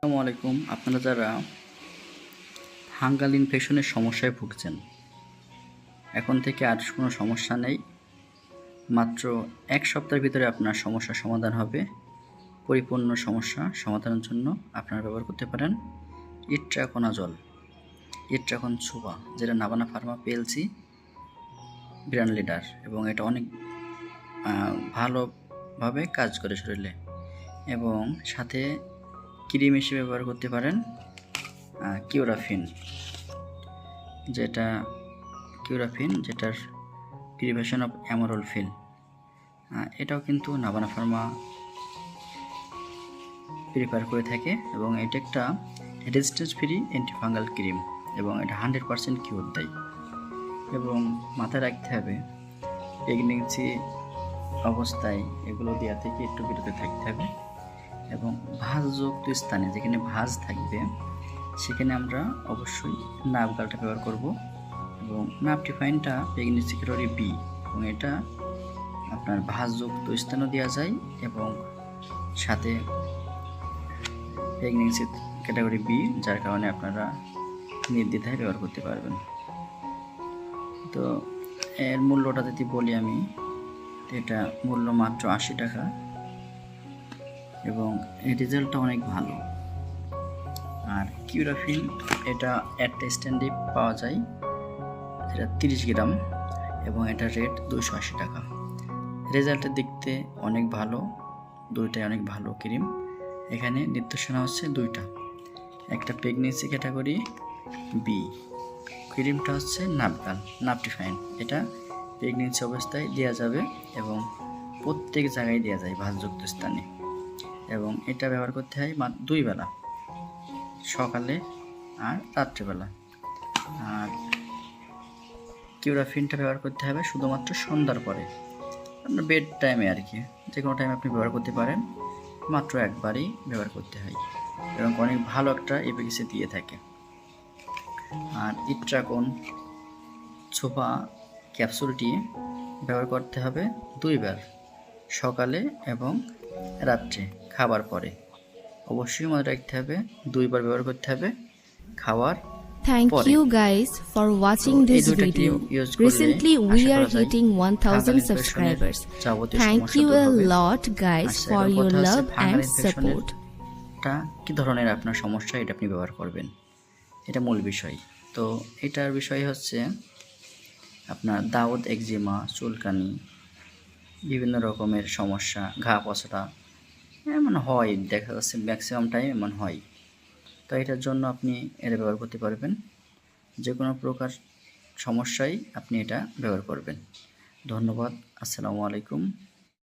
আসসালামু আলাইকুম। আপনারা যারা ফাঙ্গাল ইনফেকশনের সমস্যায় ভুগছেন, এখন থেকে আর কোনো সমস্যা নেই। মাত্র এক সপ্তাহের ভিতরে আপনার সমস্যার সমাধান হবে। পরিপূর্ণ সমস্যা সমাধানের জন্য আপনারা ব্যবহার করতে পারেন। ইট্রাকোনা জল ইট্রাকন সুবা যেটা Nabana pharma PLC brand leader, এবং এটা অনেক ভালোভাবে কাজ করে শরীরে। এবং সাথে ক্রিম হিসেবে ব্যবহার করতে পারেন কিউরাফিন, যেটা, কিউরাফিন, যেটার প্রিভেশন অফ অ্যামোরল ফিল এটাও কিন্তু নাবানা ফার্মা প্রিপেয়ার করে থাকে এবং এটা একটা রেজিস্ট্যান্স ফ্রি অ্যান্টিফাঙ্গাল ক্রিম এবং এটা হান্ড্রেড পার্সেন্ট কিউর দেয়। এবং মাথায় রাখতে হবে প্রেগনেন্সি অবস্থায় এগুলো দেওয়া থেকে একটু বিরত থাকতে হবে। এবং ভাঁজযুক্ত স্থানে যেখানে ভাঁজ থাকবে, সেখানে আমরা অবশ্যই নাভ গালটা ব্যবহার করব এবং নাভ ডিফাইনটা প্রেগনেন্সি ক্যাটাগরি বি এবং এটা আপনার ভাঁজযুক্ত স্থানও দেওয়া যায় এবং সাথে প্রেগনেন্সি ক্যাটাগরি বি যার কারণে আপনারা নির্দ্বিধায় ব্যবহার করতে পারবেন। তো এর মূল্যটা যদি বলি আমি এটা মূল্য মাত্র আশি টাকা। এবং রেজাল্টটা অনেক ভালো। আর কিউরাফিন এটা একটা স্ট্যান্ডে পাওয়া যায়। এটা তিরিশ গ্রাম এবং এটা রেট দুশো আশি টাকা। রেজাল্টের দেখতে অনেক ভালো, দুইটাই অনেক ভালো ক্রিম। এখানে নির্দেশনা হচ্ছে দুইটা। একটা প্রেগনেন্সি ক্যাটাগরি বি ক্রিমটা হচ্ছে নাপগাল নাপটিফাইন এটা প্রেগনেন্সি অবস্থায় দেওয়া যাবে এবং প্রত্যেক জায়গায় দেওয়া যায় ভাঁজযুক্ত স্থানে। এবং এটা ব্যবহার করতে হয় দুই বেলা। সকালে আর রাত্রিবেলা আর কিউরাফিনটা ব্যবহার করতে হবে শুধুমাত্র সন্ধ্যার পরে। আপনার বেড টাইমে আর কি, যে কোনো টাইমে আপনি ব্যবহার করতে পারেন, মাত্র একবারই ব্যবহার করতে হয়। এবং অনেক ভালো একটা এপিকেসি দিয়ে থাকে। আর ইট্রাকোন ছোপা ক্যাপসুলটি ব্যবহার করতে হবে দুইবার, সকালে এবং রাত্রে। খাবার পরে অবশ্যই মনে রাখতে হবে দুইবার ব্যবহার করতে হবে খাওয়ার Thank you guys for watching this video. Recently we are hitting 1000 fungal subscribers. Thank you a lot guys for your love and support. টা কি ধরনের আপনার সমস্যা এটা আপনি ব্যবহার করবেন এটা মূল বিষয় তো এটার বিষয় হচ্ছে আপনার দাউদ একজিমা চুলকানি বিভিন্ন রকমের সমস্যা ঘা পচড়া এমন হয়। দেখা যাচ্ছে ম্যাক্সিমাম টাইম এমন হয়। তো এটার জন্য আপনি এটা ব্যবহার করতে পারবেন। যে কোনো প্রকার সমস্যায় আপনি এটা ব্যবহার করবেন। ধন্যবাদ। আসসালামু আলাইকুম।